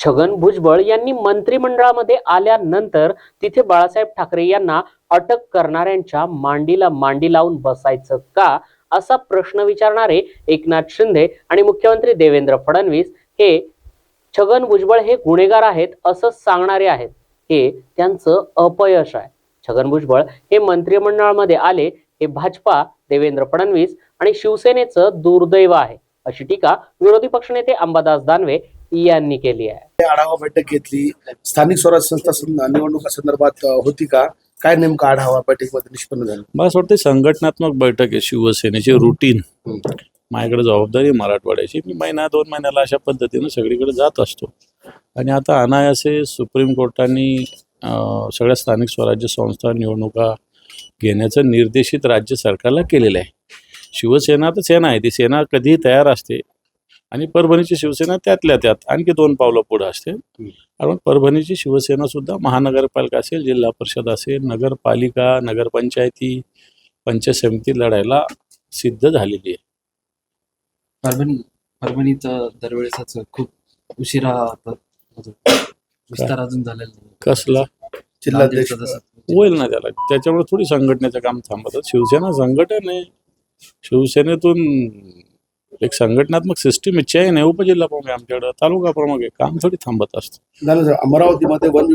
छगन भुजबळ यांनी मंत्रिमंडळामध्ये आल्यानंतर तिथे बाळासाहेब ठाकरे यांना अटक करणाऱ्यांच्या मांडीला मांडी लावून बसायचं का? असा प्रश्न विचारणारे एकनाथ शिंदे आणि मुख्यमंत्री देवेंद्र फडणवीस हे छगन भुजबळ हे गुन्हेगार आहेत असं सांगणारे आहेत. हे त्यांचं अपयश आहे. छगन भुजबळ हे मंत्रिमंडळामध्ये आले हे भाजपा देवेंद्र फडणवीस आणि शिवसेनेचं दुर्दैव आहे. अशी टीका विरोधी पक्षनेते अंबादास दानवे यांनी केली आहे. आढावा बैठक घेतली. स्थानिक स्वराज्य संस्था निवडणुका संदर्भात होती का? काय नेमका आढावा बैठकीमध्ये निष्पन्न झालं? मला असं वाटतं संघटनात्मक बैठक आहे शिवसेनेची रुटीन माझ्याकडे जबाबदारी मराठवाड्याची. मी महिना दोन महिन्याला अशा पद्धतीनं सगळीकडे जात असतो. आणि आता अनायासे सुप्रीम कोर्टाने सगळ्या स्थानिक स्वराज्य संस्था निवडणुका घेण्याचं निर्देशित राज्य सरकारला केलेलं आहे. शिवसेना तर सेना आहे. ती सेना कधीही तयार असते. आणि परभणीची शिवसेना त्यातल्या त्यात आणखी दोन पावलं पुढं असते कारण परभणीची शिवसेना सुद्धा महानगरपालिका असेल जिल्हा परिषद असेल नगरपालिका नगरपंचायती पंचायत समिती लढायला सिद्ध झालेली आहे. परभणी परभणीत दरवेळेसच खूप उशिरा होतं. विस्तार अजून झालेला नाही. जिल्हाध्यक्ष होईल ना त्याला. त्याच्यामुळे थोडी संघटनेचं काम थांबतं. शिवसेना संघटन आहे. शिवसेनेतून एक संघटनात्मक सिस्टीम आहे चैन आहे उपजिल्हा प्रमुख आहे आमच्याकडं तालुका प्रमुख आहे काम थोडी थांबत असतं. झालं सर अमरावतीमध्ये वन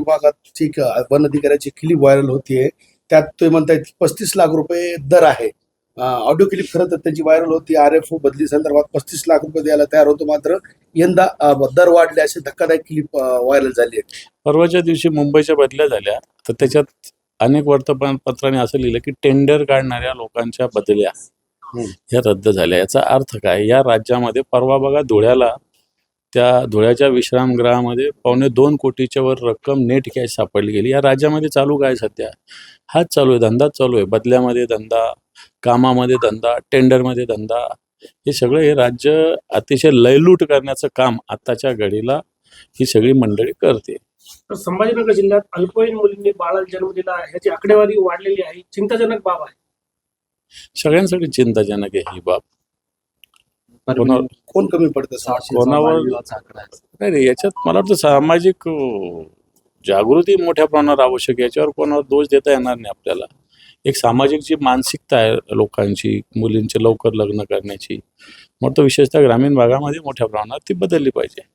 अ, वन अधिकाऱ्याची क्लिप व्हायरल होतीये त्यात ते म्हणतायत पस्तीस लाख रुपये दर आहे. ऑडिओ क्लिप खरं तर त्यांची व्हायरल होती आर एफ ओ बदली संदर्भात पस्तीस लाख रुपये द्यायला तयार होतो मात्र यंदा अ, दर वाढले असे धक्कादायक क्लिप व्हायरल झाली आहे परवाच्या दिवशी मुंबईच्या बदल्या झाल्या तर त्याच्यात अनेक वर्तमानपत्रांनी असं लिहिलं की टेंडर काढणाऱ्या लोकांच्या बदल्या. ह्या रद्द झाल्या. याचा अर्थ काय? या राज्यामध्ये परवा बघा धुळ्याला त्या धुळ्याच्या विश्रामगृहामध्ये पावणे दोन कोटीच्या वर रक्कम नेट कॅश सापडली गेली. या राज्यामध्ये चालू काय सध्या? हाच चालू आहे धंदाच चालू आहे. बदल्यामध्ये धंदा कामामध्ये धंदा टेंडरमध्ये धंदा. हे सगळं हे राज्य अतिशय लयलूट करण्याचं काम आत्ताच्या घडीला ही सगळी मंडळी करते. संभाजीनगर जिल्ह्यात अल्पवयीन मुलींनी बाळाला जन्म दिला ह्याची आकडेवारी वाढलेली आहे. चिंताजनक बाब आहे. सगळ्यांसाठी चिंताजनक आहे ही बाब. कोणावर कोण कमी पडतं? कोणावर- वाढविवाचा आकडा. आहे. नाही नाही याच्यात मला वाटतं सामाजिक अं, जागृती मोठ्या प्रमाणावर आवश्यक आहे. याच्यावर कोणावर दोष देता येणार नाही आपल्याला. एक सामाजिक जी मानसिकता आहे लोकांची मुलींचे लवकर लग्न करण्याची मग तो विशेषतः ग्रामीण भागामध्ये मोठ्या प्रमाणात ती बदलली पाहिजे.